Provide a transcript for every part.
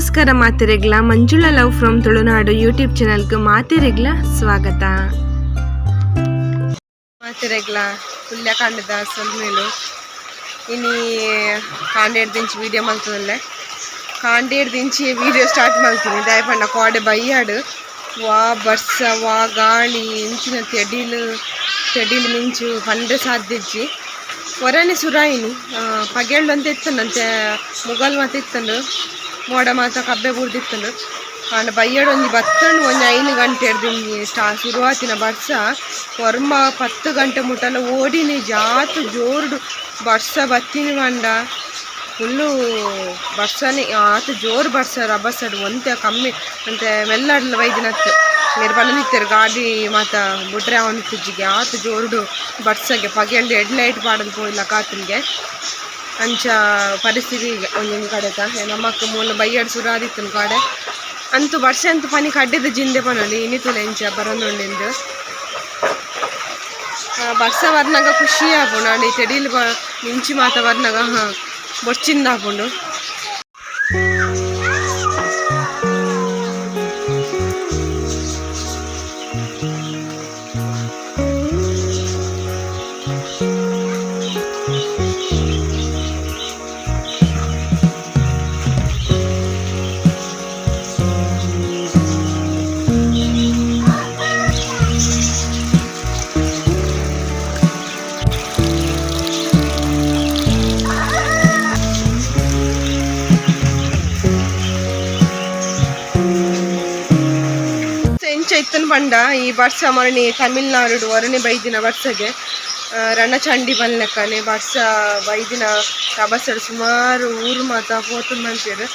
ನಮಸ್ಕಾರ ಮಾತೆರೆಗ್ಲ Manjula love from Tulunadu YouTube ಚಾನಲ್ಗೆ ಮಾತೆರೆಗ್ಲ ಸ್ವಾಗತ ಮಾತೆರೆಗ್ಲ ಪುಲ್ಯ ಕಾಂಡದ ಸೊಲ್ಮೇಲು ಇನಿ ಕಾಂಡೇಡ್ ದಿಂಚಿ ವಿಡಿಯೋ ಮಲ್ತದಲ್ಲೇ ಕಾಂಡೇಡ್ ದಿಂಚಿ ವಿಡಿಯೋ ಸ್ಟಾರ್ಟ್ ಮಾಡ್ತೀನಿ ದಯಪಂಡ ಕೋಡೆ ಬೈಯಾಡು ವಾ ಬರ್ಸ ವಾ ಗಾಳಿ ಇಂಚಿನ ತೆಡಿಲು ತೆಡಿಲು ಮಿಂಚು ಪಂಡ ಸಾಧ್ಯಜ್ಜಿ ಹೊರನೆ ಸುರಾಯಿನಿ ಪಗೆಳ್ಳು ಅಂತ ಇತ್ತನಂತೆ ಮುಗಲ್ ಮಾತ ಇತ್ತಂಡು ಮೋಡ ಮಾತ ಕಬ್ಬೆ ಬುರ್ದಿತ್ತನು ಆಂಡ ಬಯ್ಯಡೊಂಜಿ ಬತ್ತಂಡು ಒಂಜಿ ಐದು ಗಂಟೆ ಹಿಡ್ದಿಂಜಿ ಸ್ಟಾ ಶುರುವಾತಿನ ಬರ್ಸ ವರ್ಮ ಪತ್ತು ಗಂಟೆ ಮುಟ್ಟಲ ಓಡಿನಿ ಜಾತು ಜೋರ್ಡು ಬರ್ಸ ಬತ್ತಿನಿ ಪಂಡ ಫುಲ್ಲು ಬರ್ಸನೆ ಆತ ಜೋರು ಬರ್ಸ ರಬ್ಬಸಡು ಒಂತೆ ಕಮ್ಮಿ ಅಂತೆ ಮೆಲ್ಲಡ್ಲ ವೈದ್ಯನತ್ತು ನೀರು ಬಂದಿತ್ತಾರೆ ಗಾಡಿ ಮಾತ ಬುಡ್ರೆ ಅವನ ಕುಜ್ಜಿಗೆ ಆತ ಜೋರ್ಡು ಬರ್ಸಗೆ ಪಗೆಂಡು ಎಡ್ಲೈಟ್ ಪಾಡಲು ಪೋಯಿಲ್ಲ ಕಾತನಿಗೆ ಅಂಚ ಪರಿಸ್ಥಿತಿ ಒಂದೊಂದು ಕಡೆತ ನಮ್ಮಕ್ಕ ಮೂಲ ಬೈಯಡ್ ಸುರಾದಿತ್ತು ಕಾಡೆ. ಅಂತೂ ವರ್ಷ ಅಂತೂ ಪನಿ ಕಡ್ಡಿದ ಜಿಂದೆ ಪನೊಲಿ ಇನಿತುಲ ಎಂಚ ಬರೋನುಂಡಿಂದು ಬರ್ಸ ಬರ್ನಾಗ ಖುಷಿ ಆಪುಂಡು ಅಂಡ್ ಈ ಬ ಮಿಂಚಿ ಮಾತ ಬರ್ನಾಗ ಹಾಂ ಬೊಚ್ಚಿಂದ ಆಪುಂಡು ಇತ್ತನ ಪಂಡ ಈ ವರ್ಷ ಮರಣಿ ತಮಿಳ್ನಾಡು ವರಣಿ ಬೈದಿನ ಆ, ರಣಚಂಡಿ ಬನ್ಲೆಕ್ಕನೆ ವರ್ಷ ಬೈದಿನ ಕಬಸಡು ಸುಮಾರು ಊರು ಮಾತ ಹೋತು ಮಂತಿರು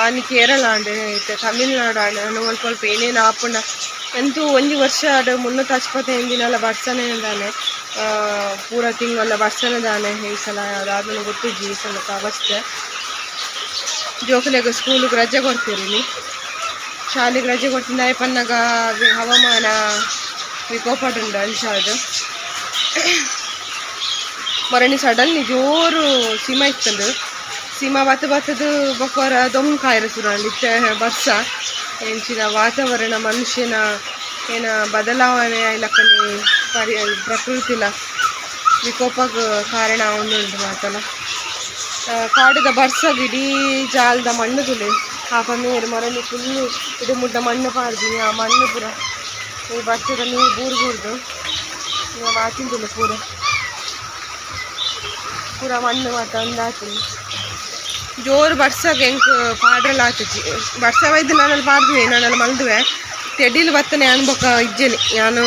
ಆನಿ ಕೇರಳ ಆಂಡೆ ಐತೆ ತಮಿಳ್ನಾಡು ಆಂಡೆ ನಾನು ಸ್ವಲ್ಪ ಸ್ವಲ್ಪ ಏನೇನು ಆಪುಂಡ ಅಂತೂ ಒಂದು ವರ್ಷ ಅದು ಮುನ್ನ ಹಚ್ಪತ್ತೈದು ದಿನ ಬರ್ಸನೆ ದಾನೆ ಆ, ಪೂರ ತಿಂಗಳ ಬರ್ಸನೆ ದಾನೆ ಈ ಸಲ ಅದಾದ್ಮೇಲೆ ಗೊತ್ತಿದ್ವಿ ಈ ಸಲ ಅವಸ್ಥೆ ಜೋಕಲೆಗೆ ಸ್ಕೂಲಿಗೆ ರಜೆ ಕೊಡ್ತೀರಿ ಶಾಲೆಗೆ ರಜೆ ಕೊಡ್ತೀನಿ ಪನ್ನಗ ಹವಾಮಾನ ವಿಕೋಪಡುಂಡು ಅಂಚಾದು ಮರಣಿ ಸಡನ್ಲಿ ಜೋರು ಸೀಮ ಇತ್ತಂದು ಸೀಮ ಬತ್ತ ಬತ್ತದು ಬೊಕ್ಕರ ದೊಮ್ ಕಾಯಿರ ಸುರಂಡು ಬಸ್ಸ ಎಂಚಿನ ವಾತಾವರಣ ಮನುಷ್ಯನ ಏನ ಬದಲಾವಣೆ ಇಲ್ಲಕ್ಕಲ್ಲಿ ಪರಿ ಪ್ರಕೃತಿಲ ವಿಕೋಪಕ್ಕೆ ಕಾರಣ ಮಾತಲ್ಲ. ಆ, ಕಾಡಿದ ಬರ್ಸಗ್ ಇಡೀ ಜಾಲದ ಮಣ್ಣು ಆ ನೀರು ಮರಳಿ ಫುಲ್ಲು ಇದು ಮುಡ್ಡ ಮಣ್ಣು ಪಾಡ್ದಿನಿ ಆ ಮಣ್ಣು ಪೂರ ಈ ಬರ್ಸದ ನೀರು ಬೂರ್ಗೂಡ್ದು ನಾವು ಹಾಕಿದ್ದಿಲ್ಲ ಪೂರ. ಪೂರ ಮಣ್ಣು ಮಾತ ಒಂದು ಆತೀನಿ ಜೋರು ಬರ್ಸಾಗ ಹೆಂಗ್ ಪಾಡ್ರಲ್ಲಿ ಹಾಕಿದ್ವಿ ಬರ್ಸ ಇದ್ದು ನಾನಲ್ಲಿ ಬಾರ್ದ್ವಿ ನಾನಲ್ಲಿ ಮಲ್ದುವೆ. ತೆಡಿಲಿ ಬತ್ತನೆ ಅನ್ಬೊಕ್ಕ ಇಜ್ಜೆನಿ ನಾನು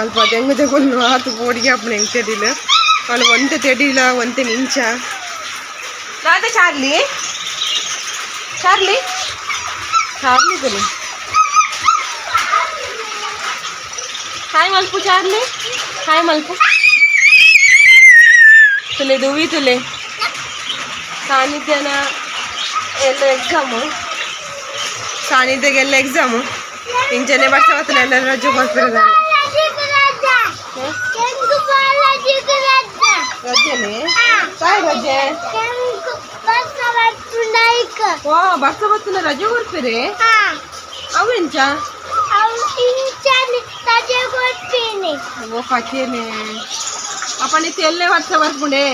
ಅಲ್ಪ ದೆಂಗು ತಗೊಂಡು ಆತು ಬೋಡಿಗೆ ಹಬ್ಬನ ಹೆಂಗೆ ತೆಡಿಲು. ಅವಳು ಒಂತೆ ತೆಡಿಲ ಒಂತೆ ಮಿಂಚ ರಾಧಾ ಚಾರ್ಲಿ ಚಾರ್ಲಿ ಚಾರ್ಲಿ ತುಲಿ ಹಾಯ್ ಮಲ್ಪು ಚಾರ್ಲಿ ಹಾಯ್ ಮಲ್ಪು ತುಲೆ ದುವಿ ತುಲೆ ಸಾನ್ನಿಧ್ಯನ ಎಲ್ಲ ಎಕ್ಸಾಮು ಸಾನ್ನಿಧ್ಯಗೆಲ್ಲ ಎಕ್ಸಾಮು ಇಂಚನೆ ಬರ್ಸ ಬರ್ತಾನೆ ಎಲ್ಲ ರಜೆ ಬರ್ತಾರೆ ರಜೆನೆ ಕಾಯ್ ರಜೆ ವಾ ಬರ್ಸ ಬರ್ತಾನೆ ರಜೆ ಕೊಡ್ತೀರಿ? ಅವೆಂಚ ಓ ಕಚೇನೆ ಅಪ್ಪ ನಿತ್ಯ ಎಲ್ಲೇ ವರ್ಷ ಬರ್ಕೊಂಡೆ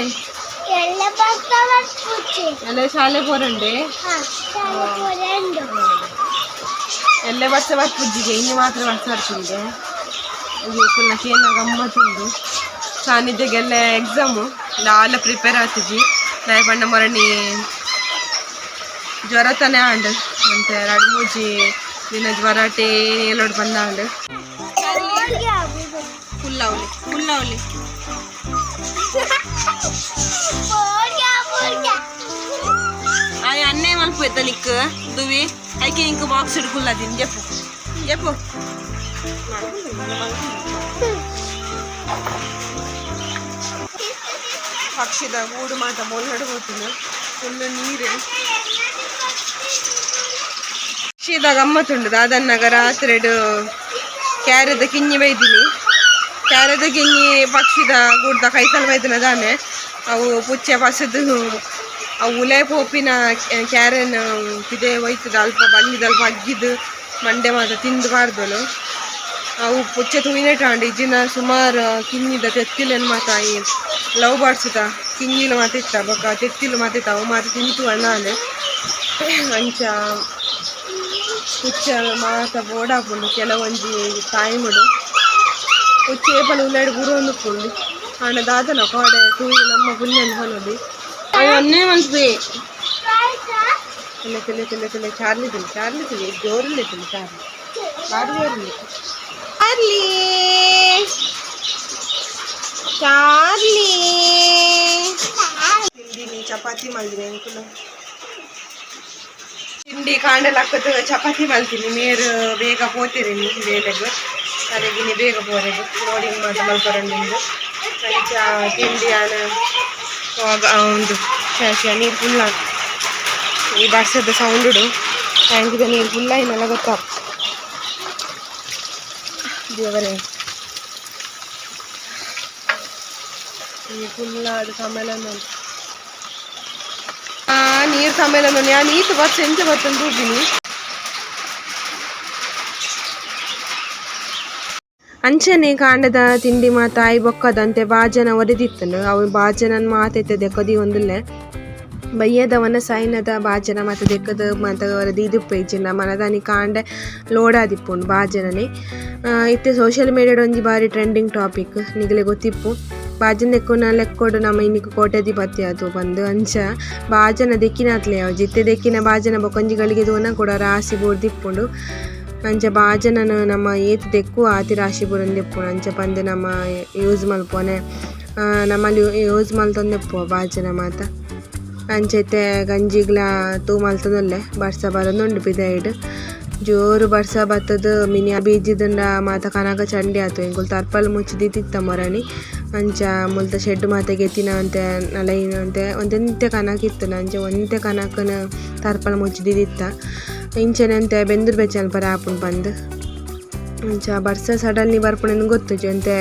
ಎಲ್ಲ ಶಾಲೆ ಪೋರಂಡೆ? ಎಲ್ಲೇ ವರ್ಷ ಬರ್ಪುಜ್ಜಿಗೆ ಇನ್ನು ಮಾತ್ರ ವರ್ಷ ಬರ್ತಿದ್ದೆ ಇದು ಫುಲ್ ಕೇನ ಗಮ್ಮತ್ತುಂಡು ಸಾನ್ನಿಧ್ಯಗೆಲ್ಲ ಎಕ್ಸಾಮು ಲಾಲ ಪ್ರಿಪೇರ್ ಆಗ್ತಿದ್ವಿ. ಬಣ್ಣ ಮರಣಿ ಜ್ವರ ತಾನೇ ಆಂಡು ಅಂತ ಎರಡು ಮೂಜಿ ದಿನ ಜ್ವರ ಟೇ ಏಳೋಡು ಬಂದ ಆಂಡು ಫುಲ್ ಅವಲಿ ಫುಲ್ ಅವಲಿ ಆಯ್ ಅನ್ನೇ ಮಲ್ಪು ಎತ್ತ ನಿಕ್ ದುವಿ ಐಕೆ ಇಂಕ ಬಾಕ್ಸ್ ಹಿಡ್ಕುಲ್ಲ ದಿನ ಜಪ್ಪು ಜಪ್ಪು ಪಕ್ಷಿದ ಗೂಡು ಮಾತ ಮೊಲ್ಲಡು ಹೋಗ್ತೀನಿ ಫುಲ್ ನೀರು ಕಾಶಿದಾಗ ಅಮ್ಮ ತುಂಡದ ಅದನ್ನ ರಾತ್ರೆಡು ಕ್ಯಾರದ ಕಿಂಗಿ ಬೈದಿನಿ. ಕ್ಯಾರದ ಕಿಂಗಿ ಪಕ್ಷಿದ ಗುಡ್ದ ಕೈತಲ್ ಬೈದಿನ ದಾನೆ. ಅವು ಪುಚ್ಚ ಪಸದ, ಅವು ಉಲೆ ಪೋಪಿನ ಕ್ಯಾರನ್ ಇದೇ ಹೋಯ್ತದ ಅಲ್ಪ ಬಂದಿದ ಅಲ್ಪ ಅಗ್ಗಿದ್ ಮಂಡೆ ಮಾತ್ರ ತಿಂದಬಾರ್ದನು ಅವು ಪುಚ್ಚೆ ತೂಯಿನೆಟಾಂಡು ಇಜ್ಜಿನ ಸುಮಾರು ಕಿನ್ನಿದ ತೆತ್ತಿಲನ್ ಮಾತ ಈ ಲವ್ ಬಾಡ್ಸುತ್ತ ಕಿಂಗಿಲ್ ಮಾತಿತ್ತ ಬಕ್ಕ ತೆತ್ತಿಲು ಮಾತಿತ್ತ ಅವು ಮಾತು ತಿಂತು ಅಣ್ಣ ಅಂಚ ಪುಚ್ಚ ಮಾತ ಬೋಡಾಪುಂಡು ಕೆಲವೊಂಜಿ ತಾಯಿಮುಡು ಪುಚ್ಚ ಏಪಲ ಉಲ್ಲಾಡಿ ಗುರು ಪುಂಡು ಆಂಡ ದಾದನ ಕಾಡೆ ತೂಯಿ ನಮ್ಮ ಪುಣ್ಯನ್ ಹೊನದಿ ಅವನ್ನೇ ಮನ್ಸ್ಬಿ ತಿಲ್ಲ ತಿಲ್ಲ ತಿಲ್ಲ ತಿಲ್ಲ ಚಾರ್ಲಿ ತಿಲ್ಲ ಚಾರ್ಲಿ ತಿಲ್ಲ ಜೋರಲ್ಲಿ ತಿಲ್ಲ ಚಾರ್ಲಿ ಬಾರಿ ಜೋರಲ್ಲಿ ಚಾರ್ಲಿ ಚಾರ್ಲಿ ತಿಂದಿನಿ ಚಪಾತಿ ಮಾಡಿದ್ರೆ ಅಂಕುಲ ತಿಂಡಿ ಕಾಂಡಲ ಹಾಕದ ಚಪಾತಿ ಮಾಡ್ತೀನಿ. ನೀರು ಬೇಗ ಹೋಗ್ತೀರಿ ನೀವು ಬೇಲೆಗೆ ಕರೆಗಿನಿ ಬೇಗ ಹೋರೆಗೆ ನೋಡಿ ಮಾತು ಮಲ್ಪರಂಡಿಂದು ಅಂಚ ತಿಂಡಿ ಆನ ಒಂದು ನೀರು ಫುಲ್ಲ ಈ ಬರ್ಸದ ಸೌಂಡು ಟ್ಯಾಂಕಿದ ನೀರು ಫುಲ್ಲ ಇನ್ನೆಲ್ಲ ಗೊತ್ತಾಗ. ದೇವರೇ. ಈ ಫುಲ್ಲ ಅದು ಸಮ್ಮೇಳನ ಉಂಟು ನೀರು ಸಮೇಲನ ನಾನು ನೀತು ಬರ್ತ ಎಂತ ಬರ್ತಂದು ಹೋಗಿನಿ ಅಂಚನೆ ಕಾಂಡದ ತಿಂಡಿ ಮಾತ ಆಯ್ ಬೊಕ್ಕದಂತೆ ಬಾಜನ ಒಡೆದಿತ್ತನು ಅವು ಬಾಜನನ್ ಮಾತೈತೆ ದೆಕ್ಕದಿ ಒಂದಿಲ್ಲೆ ಬಯ್ಯದವನ ಸೈನದ ಬಾಜನ ಮಾತ ದೆಕ್ಕದ ಮಾತ ವರದಿ ಇದು ಪೇಜಿನ ಮನದಾನಿ ಕಾಂಡೆ ಲೋಡಾದಿಪ್ಪುಂಡು ಬಾಜನನೆ. ಇತ್ತೆ ಸೋಷಿಯಲ್ ಮೀಡಿಯಾಡ್ ಒಂಜಿ ಬಾರಿ ಟ್ರೆಂಡಿಂಗ್ ಟಾಪಿಕ್ ನಿಗಲೇ ಗೊತ್ತಿಪ್ಪು ಬಾಜನ ದೆಕ್ಕುನ ಲೆಕ್ಕೋಡು ನಮ್ಮ ಇನ್ನಿಕ್ ಕೋಟೆದಿ ಪತ್ತೆ ಅದು ಬಂದು ಅಂಚ ಬಾಜನ ದೆಕ್ಕಿನಾತ್ಲೆ ಅವು ಜಿತ್ತೆ ದೆಕ್ಕಿನ ಬಾಜನ ಬೊಕೊಂಜಿಗಳಿಗೆ ತೂನ ಕೂಡ ರಾಸಿ ಬೋರ್ದಿಪ್ಪುಂಡು ಅಂಚ ಬಾಜನನು ನಮ್ಮ ಏತ್ ದೆಕ್ಕು ಆತಿ ರಾಶಿ ಬುರನ್ ದೆಪ್ಪುಂಡು. ಅಂಚ ಪಂದ್ ನಮ್ಮ ಯೂಸ್ ಮಲ್ಪೊನೆ ನಮ್ಮಲ್ಲಿ ಯೂಸ್ ಮಲ್ತೊಂದೆಪ್ಪು ಬಾಜನ ಮಾತ. ಅಂಚೈತೆ ಗಂಜಿಗ್ಲ ತೂ ಮಲ್ತದೊಲ್ಲೆ ಬರ್ಸ ಬರೋದುಂಡು ಪಿದೈಡ್ ಜೋರು ಬರ್ಸ ಬತ್ತದ ಮಿನಿ ಬೀಜದಂಡ ಮಾತ ಕನಕ ಚಂಡಿ ಆತು. ಎಂಕುಲು ತರ್ಪಲ್ ಮುಚ್ಚಿದಿತ್ತ ಮೊರಣಿ ಅಂಚ ಮುಲ್ತ ಶೆಡ್ ಮಾತ ಗೆತ್ತಿನ ಅಂತೆ ನಲೈನ ಅಂತೆ ಒಂದೆಂತೆ ಕನಕ ಇತ್ತು. ಅಂಚ ಒಂತೆ ಕನಕನ ತರ್ಪಲ್ ಮುಚ್ಚಿದಿತ್ತ ಇಂಚನೆ ಅಂತೆ ಬೆಂದೂರು ಬೆಚ್ಚಲ್ ಪರ ಆಪುಂಡು ಬಂದು. ಅಂಚ ಬರ್ಸ ಸಡನ್ಲಿ ಬರ್ಪಣ ಗೊತ್ತು. ಅಂತೆ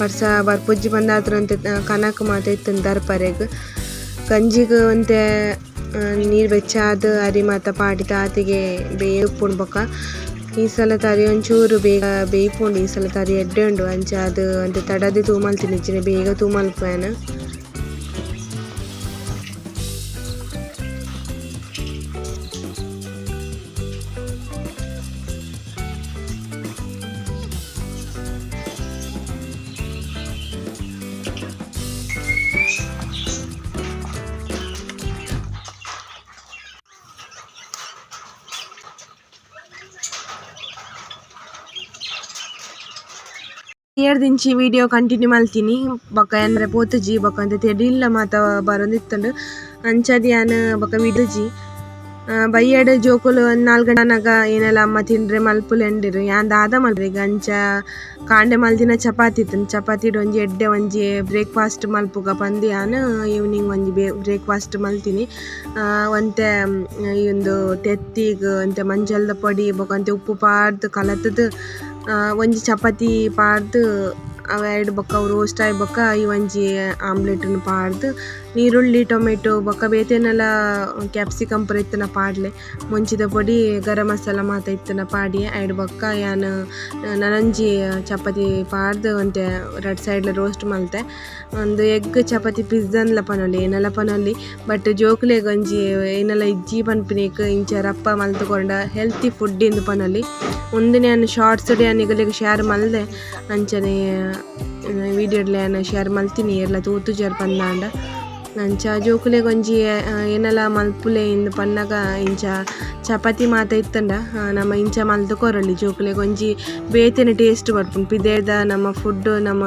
ಬರ್ಸ ಬರ್ಪುಜ್ಜಿ ಬಂದಾತ್ರ ಅಂತೆ ಕನಕ ಮಾತ ಇತ್ತು ದರ್ಪರೆಗ್. ಗಂಜಿಗೆ ಒಂತೆ ನೀರು ಬೆಚ್ಚಾದ ಅರಿ ಮಾತ ಪಾಡಿ ತಾತಿಗೆ ಬೇಯ ಉಪ್ಪುಂಡು ಬೊಕ ಈ ಸಲ ತರಿ ಒಂಚೂರು ಬೇಗ ಬೇಯ್ಪುಂಡು ಈ ಸಲ ತರಿ ಎಡ್ಡೆ ಉಂಡು. ಅಂಚ ಅದು ಅಂತ ತಡದಿ ತೂಮಲ್ ಇಚ್ಚಿನ ಬೇಗ ತೂಮಲ್ಪೇನ ಎರಡು ದಿಂಚಿ ವಿಡಿಯೋ ಕಂಟಿನ್ಯೂ ಮಲ್ತೀನಿ ಬೊಕ ಅಂದ್ರೆ ಪೋತುಜಿ ಬೊಕ ತೆಡಿಲ್ಲ ಮಾತ ಬರೋದಿತ್ತು ಅಂಚದಿ ಯಾನ್ ಬೊಕ ವಿಡುಜಿ ಬಯ್ಯಡ್ ಜೋಕುಲು ಒಂದ್ ನಾಲ್ಕು ತಿಂದ್ರೆ ಏನೆಲ್ಲ ಅಮ್ಮ ತಿಂಡ್ರೆ ಮಲ್ಪುಲೆಂಡಿರು ಯಾನ್ ದಾದ ಮಲ್ರಿ ಅಂಚ ಕಾಂಡೆ ಮಲ್ದಿನ ಚಪಾತಿ ಇತ್ತಂಡು. ಚಪಾತಿಡ್ ಒಂಜಿ ಎಡ್ಡೆ, ಒಂಜಿ ಬ್ರೇಕ್ಫಾಸ್ಟ್ ಮಲ್ಪುಗ. ಪಂದ್ ಯಾನ್ ಈವ್ನಿಂಗ್ ಒಂಜಿ ಬ್ರೇಕ್ಫಾಸ್ಟ್ ಮಲ್ತೀನಿ. ಒಂತೆ, ಈ ಒಂದು ತೆತ್ತಿಗ್, ಒಂತೆ ಮಂಜಲ್ದ ಪೊಡಿ, ಬೊಕ ಉಪ್ಪು ಪಾಡ್ದು ಕಲತದ್. ಆ, ಒಂಜಿ ಚಪಾತಿ ಪಾರ್ದ್ ಅವ ಎರಡು ಬೊಕ್ಕ ರೋಸ್ಟ್ ಆಯ್ ಬಕ್ಕ, ಈ ಒಂಜಿ ಆಮ್ಲೆಟ್ನ್ ಪಾಡ್ದು ನೀರುಳ್ಳಿ ಟೊಮೆಟೊ ಬೊಕ್ಕ, ಬೇತೆನೆಲ್ಲ ಕ್ಯಾಪ್ಸಿಕಮ್ ಪೂರ ಇತ್ತನ ಪಾಡ್ಲೆ. ಮುಂಚಿದ ಪೊಡಿ ಗರಂ ಮಸಾಲ ಮಾತ ಇತ್ತನ ಪಾಡಿ ಐಡ್ ಬೊಕ್ಕ ಯಾನ್ ನನಂಜಿ ಚಪಾತಿ ಪಾಡ್ದ್ ಒಂತೆ ರೆಡ್ ಸೈಡ್ಲ ರೋಸ್ಟ್ ಮಲ್ತೆ. ಒಂದು ಎಗ್ ಚಪಾತಿ ಪಿಜ್ಜನ್ಲ ಪನೊಲಿ ಏನಲ್ಲ ಪನೊಲಿ ಬಟ್ ಜೋಕ್ಲೆಗ್ ಒಂಜಿ ಏನೆಲ್ಲ ಇಜ್ಜಿ ಪನ್ಪಿನೇಕ್, ಇಂಚ ರಪ್ಪ ಮಲ್ತುಕೊಂಡ ಹೆಲ್ತಿ ಫುಡ್ ಇಂದು ಪನೊಲಿ ಮುಂದಿನ ನಾನು ಶಾರ್ಟ್ಸ್ ಡೇ ನಿಗಲಿಗೆ ಶೇರ್ ಮಲ್ದೆ, ಅಂಚನೆ ವಿಡಿಯೋಡ್ಲೆ ನಾನು ಶೇರ್ ಮಲ್ತೀನಿ ಎಲ್ಲ ತೂತು ಜರ್ ಪಂದಾಂಡ. ಅಂಚ ಜೋಕುಲೆಗ್ ಒಂಜಿ ಏನೆಲ್ಲ ಮಲ್ಪುಲೆ ಇಂದು ಪನ್ನಗ ಇಂಚ ಚಪಾತಿ ಮಾತ ಇತ್ತಂಡ. ನಮ ನಮ್ಮ ಇಂಚ ಮಲ್ತು ಕೊರಲಿ ಜೋಕುಲೆಗ್ ಒಂಜಿ ಬೇತೆನೆ ಟೇಸ್ಟ್ ಬರ್ಪುಂಡು ಪಿದೇದ ನಮ್ಮ ಫುಡ್ ನಮ್ಮ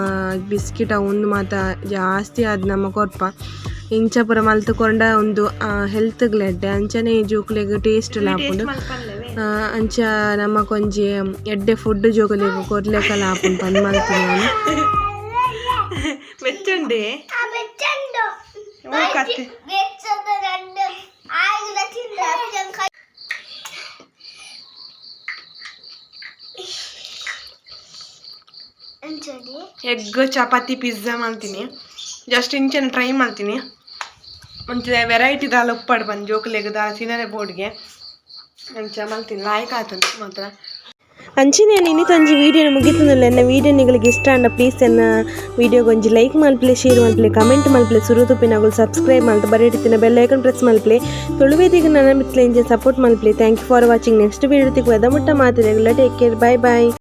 ಬಿಸ್ಕಿಟ ಒಂದು ಮಾತ ಜಾಸ್ತಿ ಆದ್ ನಮ್ಮ ಕೊರ್ಪ. ಇಂಚ ಪೂರ ಮಲ್ತುಕೊಂಡ ಒಂದು ಹೆಲ್ತ್ ಗ್ಲೆಡ್ಡೆ ಅಂಚನೆ ಜೋಕುಲೆಗ್ ಟೇಸ್ಟ್ ಲಾಪುಂಡು. ಆ, ಅಂಚ ನಮಕೊಂಜಿ ಎಡ್ಡೆ ಫುಡ್ ಜೋಕುಲೆಗ್ ಕೊರ್ಲೆಕಲ ಆಪುಂಡು ಪಂದ್ ಮಲ್ತೀನಿ ನಾನು ಮೆಚ್ಚಂಡೆ ಕತ್ತೆ ಎಗ್ ಚಪಾತಿ ಪಿಜ್ಜಾ ಮಾಡ್ತೀನಿ ಜಸ್ಟ್ ಇಂಚನೆ ಟ್ರೈ ಮಾಡ್ತೀನಿ ಒಂಚ ವೆರೈಟಿ ದಾಲ ಉಪ್ಪಾಡು ಬಂದು ಜೋಕುಲೆಗ್ ದಾಲ ತಿನ್ನರೆ ಬೋರ್ಡ್ಗೆ ಅಂಚ ಮಲ್ತೀನಿ. ಲೈಕ್ ಆಯ್ತು ಮಾತ್ರ. ಅಂಚಿನ ಇನಿ ತಂಜಿ ವಿಡಿಯೋನ ಮುಗಿತನಲ್ಲ ವಿಡಿಯೋ ನಿಗಳಿಗೆ ಇಷ್ಟ ಅಂಡ ಪ್ಲೀಸ್ ಎನ್ನ ವೀಡಿಯೋಗೆ ಒಂಜಿ ಲೈಕ್ ಮಲ್ಪ್ಲೆ ಶೇರ್ ಮಲ್ಪ್ಲೆ ಕಮೆಂಟ್ ಮಲ್ಪ್ಲೆ ಸುರುತುಪಿನಾಗಲು ಸಬ್ಸ್ಕ್ರೈಬ್ ಮಾಡ್ತಾ ಬರೀಟಿತ್ತಿನ ಬೆಲ್ ಐಕನ್ ಪ್ರೆಸ್ ಮಲ್ಪ್ಲೆ. ತುಳುವೇದಿಗೆ ನನ್ನ ಮಿತ್ಲೆ ಇಂಜೆ support ಮಲ್ಪ್ಲೆ. Thank you for watching next video ತಿಕ್ಕು ಮುಟ್ಟ ಮಾತಿದೆ ಟೇಕ್ ಕೇರ್ ಬೈ ಬಾಯ್